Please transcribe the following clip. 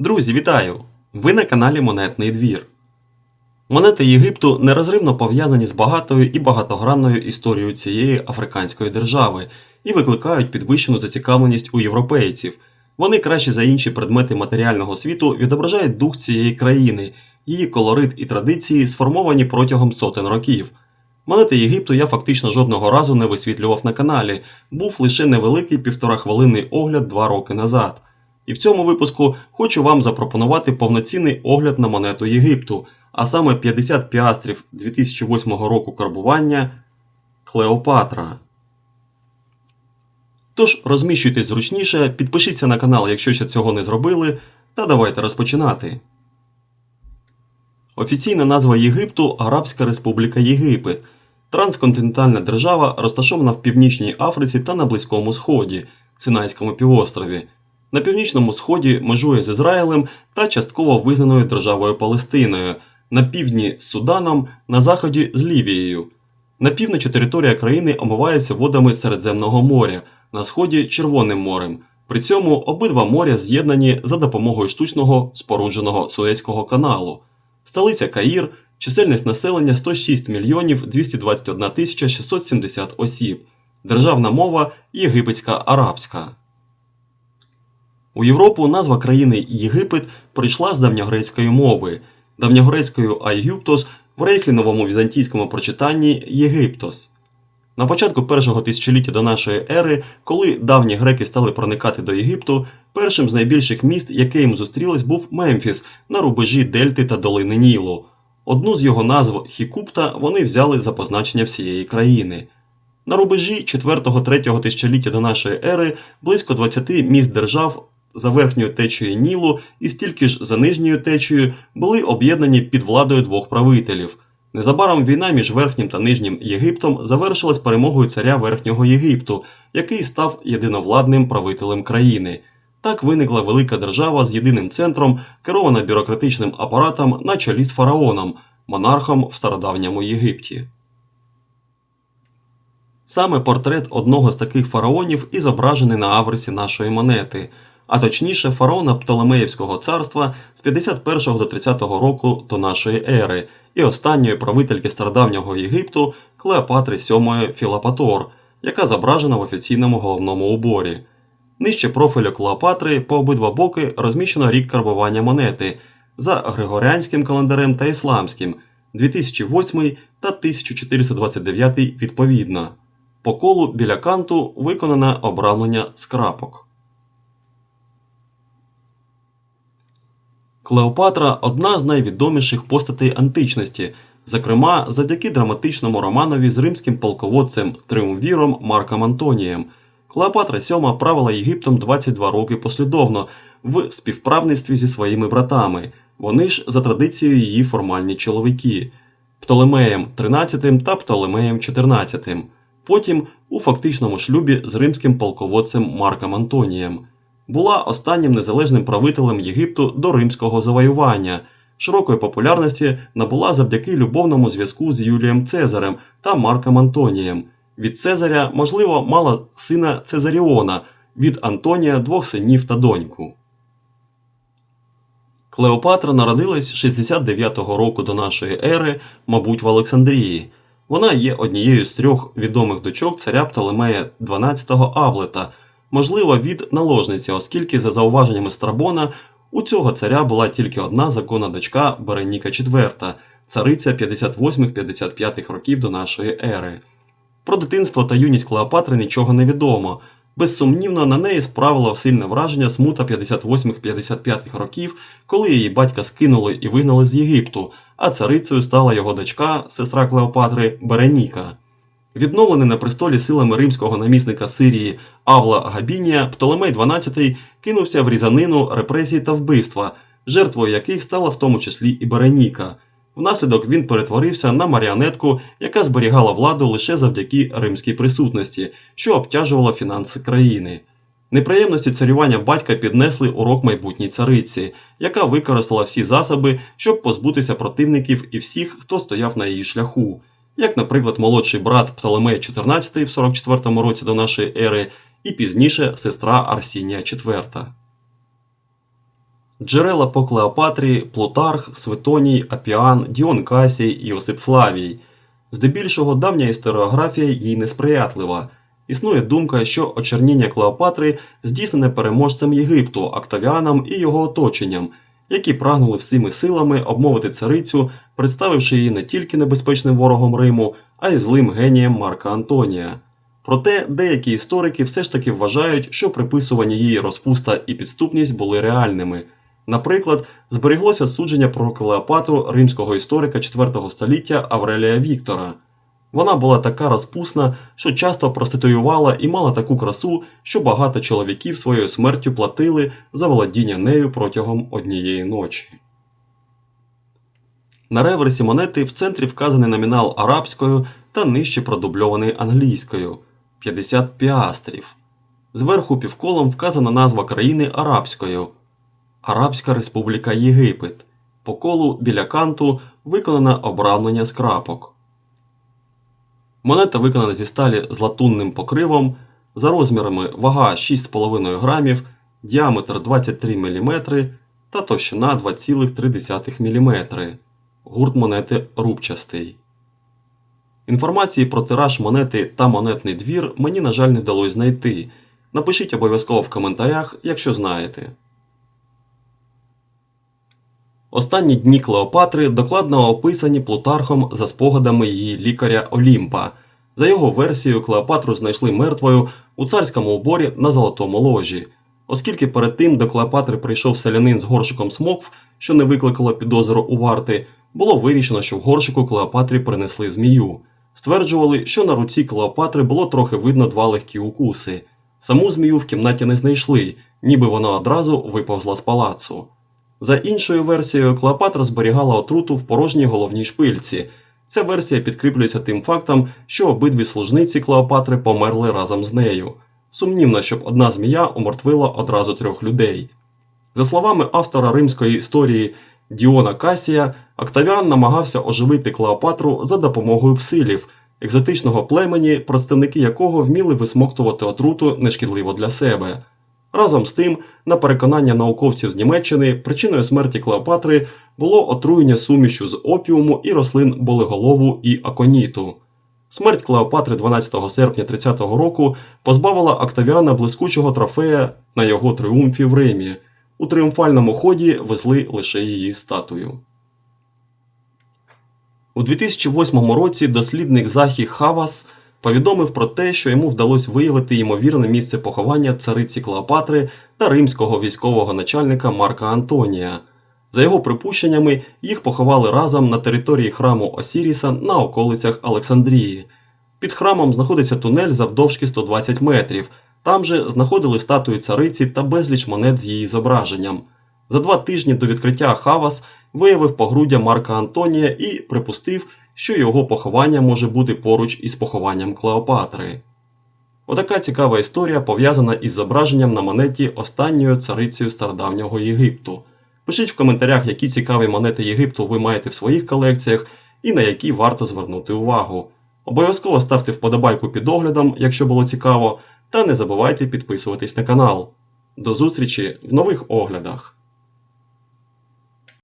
Друзі, вітаю! Ви на каналі Монетний двір. Монети Єгипту нерозривно пов'язані з багатою і багатогранною історією цієї африканської держави і викликають підвищену зацікавленість у європейців. Вони краще за інші предмети матеріального світу відображають дух цієї країни, її колорит і традиції сформовані протягом сотень років. Монети Єгипту я фактично жодного разу не висвітлював на каналі, був лише невеликий півторахвилинний огляд два роки назад. І в цьому випуску хочу вам запропонувати повноцінний огляд на монету Єгипту, а саме 50 піастрів 2008 року карбування Клеопатра. Тож розміщуйтесь зручніше, підпишіться на канал, якщо ще цього не зробили, та давайте розпочинати. Офіційна назва Єгипту Арабська Республіка Єгипет. Трансконтинентальна держава розташована в Північній Африці та на Близькому Сході, Синайському півострові. На північному сході межує з Ізраїлем та частково визнаною державою Палестиною, на півдні з Суданом, на заході з Лівією. На півночі територія країни омивається водами Середземного моря, на сході Червоним морем. При цьому обидва моря з'єднані за допомогою штучного спорудженого Суецького каналу. Столиця Каїр, чисельність населення 106 мільйонів 221 тисяча 670 осіб. Державна мова єгипетська арабська. У Європу назва країни Єгипет прийшла з давньогрецької мови, давньогрецькою Айгюптос в рейкліновому візантійському прочитанні Єгиптос. На початку першого тисячоліття до нашої ери, коли давні греки стали проникати до Єгипту, першим з найбільших міст, яке їм зустрілось, був Мемфіс на рубежі Дельти та долини Нілу. Одну з його назв Хікупта вони взяли за позначення всієї країни. На рубежі 4-3 тисячоліття до нашої ери близько 20 міст держав за верхньою течією Нілу і стільки ж за нижньою течією були об'єднані під владою двох правителів. Незабаром війна між Верхнім та Нижнім Єгиптом завершилась перемогою царя Верхнього Єгипту, який став єдиновладним правителем країни. Так виникла велика держава з єдиним центром, керована бюрократичним апаратом на чолі з фараоном, монархом в стародавньому Єгипті. Саме портрет одного з таких фараонів і зображений на аверсі нашої монети, а точніше фараона Птолемеївського царства з 51 до 30 року до нашої ери і останньої правительки стародавнього Єгипту Клеопатри VII Філопатор, яка зображена в офіційному головному уборі. Нижче профілю Клеопатри по обидва боки розміщено рік карбування монети за Григоріанським календарем та ісламським 2008 та 1429 відповідно. По колу біля канту виконане обрамлення скрапок. Клеопатра одна з найвідоміших постатей античності, зокрема завдяки драматичному романові з римським полководцем Триумвіром Марком Антонієм. Клеопатра VII правила Єгиптом 22 роки послідовно в співправництві зі своїми братами. Вони ж за традицією її формальні чоловіки Птолемеєм XIII та Птолемеєм XIV, потім у фактичному шлюбі з римським полководцем Марком Антонієм. Була останнім незалежним правителем Єгипту до римського завоювання. Широкої популярності набула завдяки любовному зв'язку з Юлієм Цезарем та Марком Антонієм. Від Цезаря, можливо, мала сина Цезаріона, від Антонія двох синів та доньку. Клеопатра народилась 69-го року до нашої ери, мабуть, в Олександрії. Вона є однією з трьох відомих дочок царя Птолемея XII Авлета, можливо, від наложниці, оскільки, за зауваженнями Страбона, у цього царя була тільки одна законна дочка Береніка IV, цариця 58-55 років до нашої ери. Про дитинство та юність Клеопатри нічого не відомо. Безсумнівно, на неї справило сильне враження смута 58-55 років, коли її батька скинули і вигнали з Єгипту, а царицею стала його дочка, сестра Клеопатри Береніка. Відновлений на престолі силами римського намісника Сирії Авла Габінія, Птолемей XII кинувся в різанину репресій та вбивства, жертвою яких стала в тому числі і Береніка. Внаслідок він перетворився на маріонетку, яка зберігала владу лише завдяки римській присутності, що обтяжувала фінанси країни. Неприємності царювання батька піднесли урок майбутній цариці, яка використала всі засоби, щоб позбутися противників і всіх, хто стояв на її шляху, як, наприклад, молодший брат Птолемей XIV в 44 році до нашої ери, і пізніше сестра Арсінія IV. Джерела по Клеопатрі, Плутарх, Светоній, Апіан, Діон Касій, Йосип Флавій. Здебільшого давня історіографія їй несприятлива. Існує думка, що очерніння Клеопатри здійснене переможцем Єгипту, Октавіаном і його оточенням, які прагнули всіми силами обмовити царицю, представивши її не тільки небезпечним ворогом Риму, а й злим генієм Марка Антонія. Проте деякі історики все ж таки вважають, що приписування її розпуста і підступність були реальними. Наприклад, зберіглося судження про Клеопатру римського історика IV століття Аврелія Віктора. Вона була така розпусна, що часто проституювала і мала таку красу, що багато чоловіків своєю смертю платили за володіння нею протягом однієї ночі. На реверсі монети в центрі вказаний номінал арабською та нижче продубльований англійською 50 піастрів. Зверху півколом вказана назва країни арабською Арабська Республіка Єгипет. По колу біля канту виконане обрамлення з крапок. Монета виконана зі сталі з латунним покривом, за розмірами вага 6,5 грамів, діаметр 23 мм та товщина 2,3 мм. Гурт монети рубчастий. Інформації про тираж монети та монетний двір мені, на жаль, не вдалося знайти. Напишіть обов'язково в коментарях, якщо знаєте. Останні дні Клеопатри докладно описані Плутархом за спогадами її лікаря Олімпа. За його версією, Клеопатру знайшли мертвою у царському уборі на золотому ложі. Оскільки перед тим до Клеопатри прийшов селянин з горшиком смокв, що не викликало підозру у варти, було вирішено, що в горшику Клеопатрі принесли змію. Стверджували, що на руці Клеопатри було трохи видно два легкі укуси. Саму змію в кімнаті не знайшли, ніби вона одразу виповзла з палацу. За іншою версією, Клеопатра зберігала отруту в порожній головній шпильці. Ця версія підкріплюється тим фактом, що обидві служниці Клеопатри померли разом з нею. Сумнівно, щоб одна змія умертвила одразу трьох людей. За словами автора римської історії Діона Касія, Октавіан намагався оживити Клеопатру за допомогою псилів, екзотичного племені, представники якого вміли висмоктувати отруту нешкідливо для себе. Разом з тим, на переконання науковців з Німеччини, причиною смерті Клеопатри було отруєння сумішю з опіуму і рослин болеголову і аконіту. Смерть Клеопатри 12 серпня 30 року позбавила Октавіана блискучого трофея на його тріумфі в Римі. У тріумфальному ході везли лише її статую. У 2008 році дослідник Захі Хавас повідомив про те, що йому вдалося виявити ймовірне місце поховання цариці Клеопатри та римського військового начальника Марка Антонія. За його припущеннями, їх поховали разом на території храму Осіріса на околицях Олександрії. Під храмом знаходиться тунель завдовжки 120 метрів. Там же знаходили статуї цариці та безліч монет з її зображенням. За два тижні до відкриття Хавас виявив погруддя Марка Антонія і припустив, що його поховання може бути поруч із похованням Клеопатри. Отака цікава історія пов'язана із зображенням на монеті останньою царицею стародавнього Єгипту. Пишіть в коментарях, які цікаві монети Єгипту ви маєте в своїх колекціях і на які варто звернути увагу. Обов'язково ставте вподобайку під оглядом, якщо було цікаво, та не забувайте підписуватись на канал. До зустрічі в нових оглядах!